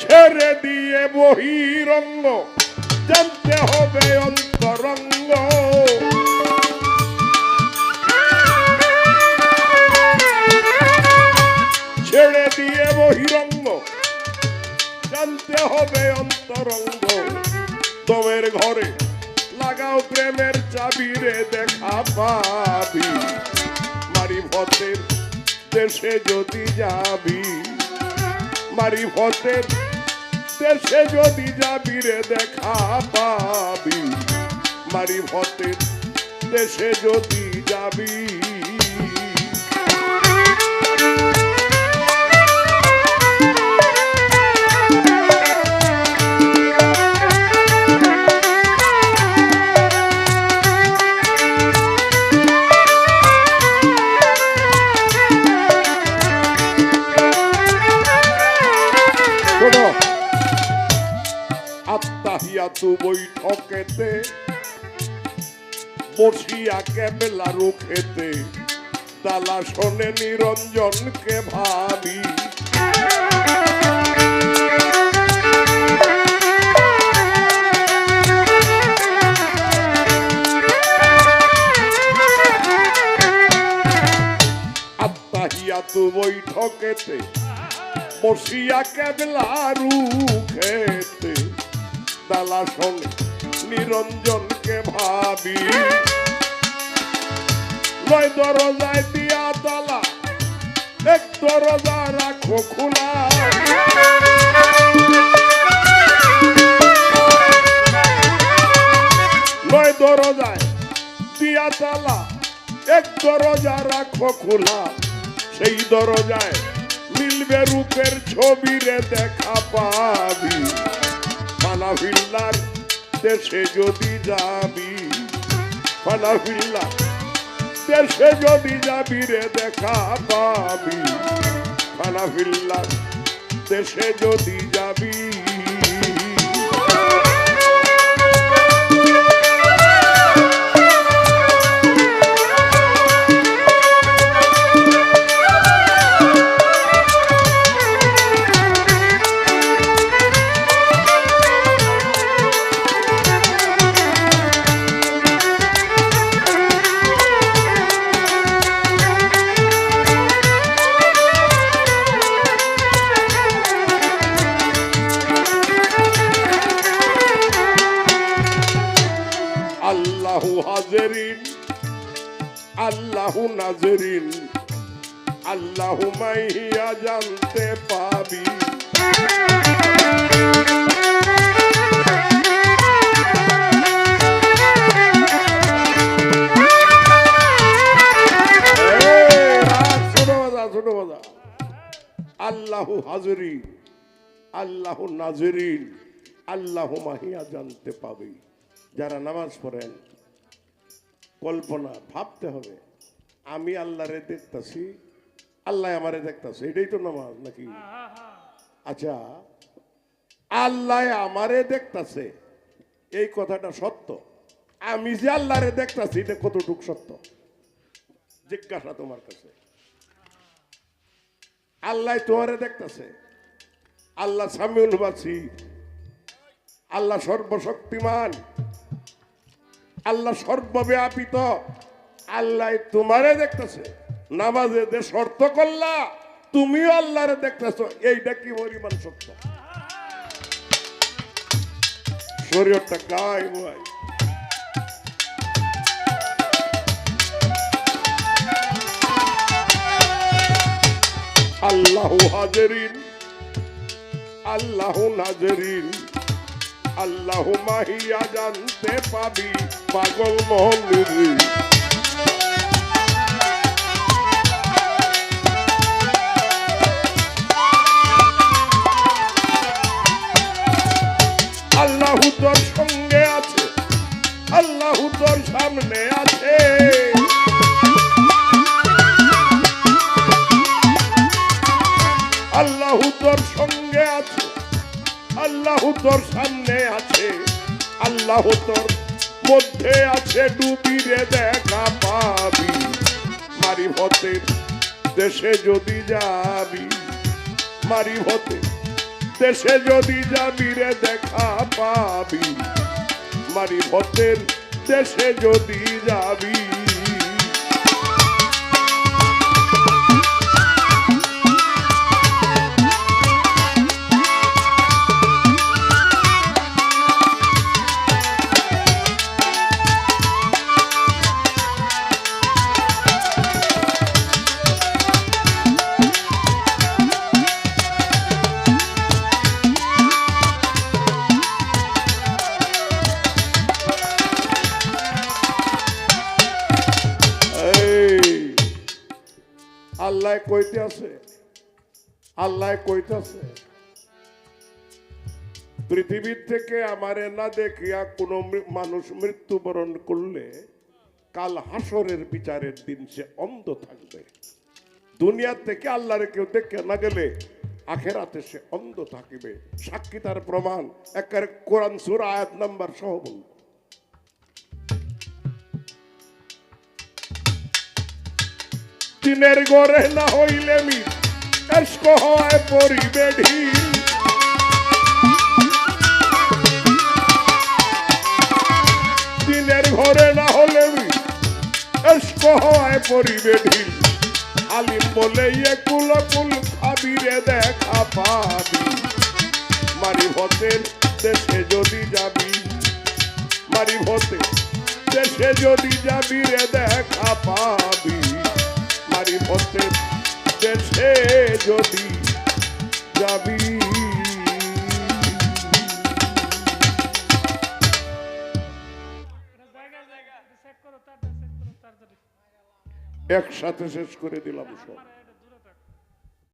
ছেড়ে দিয়ে বহিরঙ্গ, জানতে হবে অন্তরঙ্গ। ছেড়ে দিয়ে বহিরঙ্গ, জানতে হবে অন্তরঙ্গ। দমের ঘরে লাগাও প্রেমের চাবিরে দেখা পাবি। মারি ভতের দেশে যদি যাবি মারি ভতের দেশে যদি যাবি রে দেখা পাবি। মারি ভতে দেশে যদি যাবি বৈঠকেতে বসিয়া কেবেলা রুখেতে তালা শোনে নিরঞ্জনকে ভাবি। আত্মাহিয়াতু বৈঠকেতে বসিয়া কেবলা রুখেতে তালা শোনে, নিরঞ্জনকে ভাবি। নয় দরজায় দিয়া তালা, এক দরজা রাখো খোলা। নয় দরজায় দিয়া তালা, এক দরজা রাখো খোলা। সেই দরজায় মিলবে রূপের ছবি রে দেখা পাবি। ফানাফিল্লার দেশে যদি যাবি ফানাফিল্লা দেশে যদি যাবি রে দেখা পাবি। ফানাফিল্লার দেশে যদি যাবি আল্লাহু হাজরিন আল্লাহু নাজরিন আল্লাহু মাইয়া জানতে পাবি। আল্লাহু হাজরি আল্লাহু নাজরিন আল্লাহু মাহিয়া জানতে পাবি যারা নামাজ পড়েন কল্পনা, ভাবতে হবে। আমি আল্লাহরে দেখতাছি, আল্লাহ আমারে দেখতাছে, এটাই তো নামাজ নাকি? আচ্ছা আল্লাহ আমারে দেখতাছে, এই কথাটা সত্য। আমি যে আল্লাহরে দেখতাছি, এটা কতটুক সত্য? জিজ্ঞাসা তোমার কাছে। আল্লাহ তোমারে দেখতাছে, আল্লাহ সামিউল বাসি, আল্লাহ সর্বশক্তিমান। আল্লাহ সর্বব্যাপিত। আল্লাহ তোমারে দেখতেছে। নামাজে যে শর্ত করলা, তুমিও আল্লাহরে দেখতেছো। এইটা কি পরিমাণ সত্য? শরীরটা আল্লাহ হাজরিন, আল্লাহ নাজরিন, আল্লাহ মাহিয়া জানতে পাবি। পাগল মন্দির। আল্লাহ তোর সঙ্গে আছে, আল্লাহ তোর সামনে আছে। আল্লাহ তোর সঙ্গে আছে, আল্লাহ তোর সামনে আছে, আল্লাহ তোর মধ্যে আছে ডুবিরে দেখা পাবি। মারি হতে দেশে যদি যাবি, মারি হতে দেশে যদি যাবি রে দেখা পাবি। মারি হতে দেশে যদি যাবি। আল্লাহ কইতে আছে। আল্লাহ কইতে আছে, পৃথিবীর থেকে আমারে না দেখিয়া কোনো মানুষ মৃত্যুবরণ করলে কাল হাসরের বিচারের দিন সে অন্ধ থাকবে। দুনিয়ার থেকে আল্লাহরে কেউ দেখে না গেলে আখেরাতে সে অন্ধ থাকিবে। সাক্ষী তার প্রমাণ। একেবারে কোরআন সুর আয়াত নাম্বার সহ বলব দিনের গড়ে না হইলে মি এস্ক হয় পরিবে ঢিল দিনের ঘরে না হলে মি এস্ক হয় পরিবে ঢিল আলিম বলে ইয়ে কুল কুল খাবি রে দেখা পাবি। মারি ভতের দেশে যদি যাবি, মারি ভতে দেশে যদি যাবি একসাথে শেষ করে দিলাম সব।